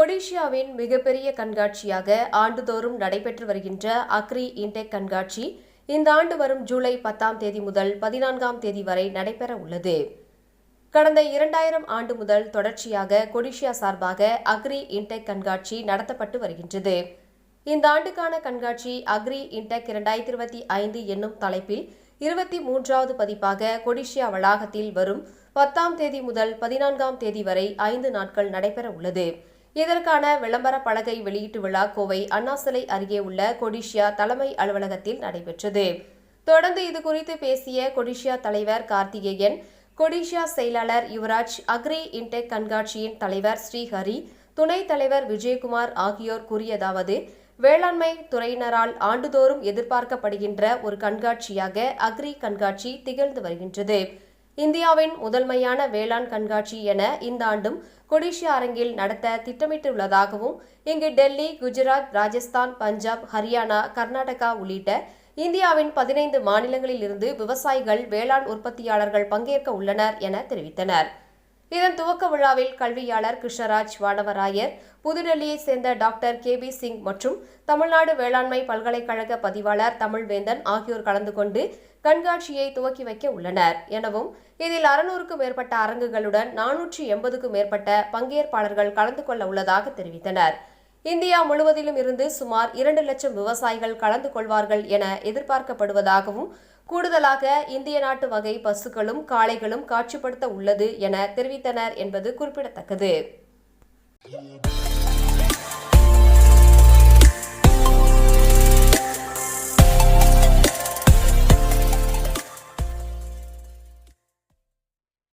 கொடிஷியாவின் மிகப்பெரிய கண்காட்சியாக ஆண்டுதோறும் நடைபெற்று வருகின்ற அக்ரி இன்டெக் கண்காட்சி இந்த ஆண்டு வரும் ஜூலை பத்தாம் தேதி முதல் பதினான்காம் தேதி வரை நடைபெற உள்ளது. கடந்த இரண்டாயிரம் ஆண்டு முதல் தொடர்ச்சியாக கொடிஷியா சார்பாக அக்ரி இன்டெக் கண்காட்சி நடத்தப்பட்டு வருகின்றது. இந்த ஆண்டுக்கான கண்காட்சி அக்ரி இன்டெக் இரண்டாயிரத்தி இருபத்தி ஐந்து என்னும் தலைப்பில் இருபத்தி மூன்றாவது பதிப்பாக கொடிஷியா வளாகத்தில் வரும் பத்தாம் தேதி முதல் பதினான்காம் தேதி வரை ஐந்து நாட்கள் நடைபெற உள்ளது. இதற்கான விளம்பர பலகை வெளியீட்டு விழா கோவை அண்ணா சிலை அருகே உள்ள கொடிஷியா தலைமை அலுவலகத்தில் நடைபெற்றது. தொடர்ந்து இது குறித்து பேசிய கொடிஷியா தலைவர் கார்த்திகேயன் கொடிஷியா செயலாளர் யுவராஜ் அக்ரி இன்டெக் கண்காட்சியின் தலைவர் ஸ்ரீஹரி துணைத் தலைவர் விஜயகுமார் ஆகியோர் கூறியதாவது வேளாண்மை துறையினரால் ஆண்டுதோறும் எதிர்பார்க்கப்படுகின்ற ஒரு கண்காட்சியாக அக்ரி கண்காட்சி திகழ்ந்து வருகின்றது. இந்தியாவின் முதன்மையான வேளாண் கண்காட்சி என இந்த ஆண்டும் கொடிஷியா அரங்கில் நடத்த திட்டமிட்டுள்ளதாகவும் இங்கு டெல்லி குஜராத் ராஜஸ்தான் பஞ்சாப் ஹரியானா கர்நாடகா உள்ளிட்ட இந்தியாவின் பதினைந்து மாநிலங்களில் இருந்து விவசாயிகள் வேளாண் உற்பத்தியாளர்கள் பங்கேற்க உள்ளனர் என தெரிவித்தனர். இதன் துவக்க விழாவில் கல்வியாளர் கிருஷ்ணராஜ் வானவராயர் புதுடெல்லியைச் சேர்ந்த டாக்டர் கே பி சிங் மற்றும் தமிழ்நாடு வேளாண்மை பல்கலைக்கழக பதிவாளர் தமிழ்வேந்தன் ஆகியோர் கலந்து கொண்டு கண்காட்சியை துவக்கி வைக்க உள்ளனர். எனவும் இதில் அறுநூறுக்கும் மேற்பட்ட அரங்குகளுடன் நானூற்றி எண்பதுக்கும் மேற்பட்ட பங்கேற்பாளர்கள் கலந்து கொள்ள உள்ளதாக தெரிவித்தனர். இந்தியா முழுவதிலும் இருந்து சுமார் இரண்டு லட்சம் விவசாயிகள் கலந்து கொள்வார்கள் என எதிர்பார்க்கப்படுவதாகவும் கூடுதலாக இந்திய நாட்டு வகை பசுக்களும் காளைகளும் காட்சிப்படுத்த உள்ளது என தெரிவித்தனர் என்பது குறிப்பிடத்தக்கது.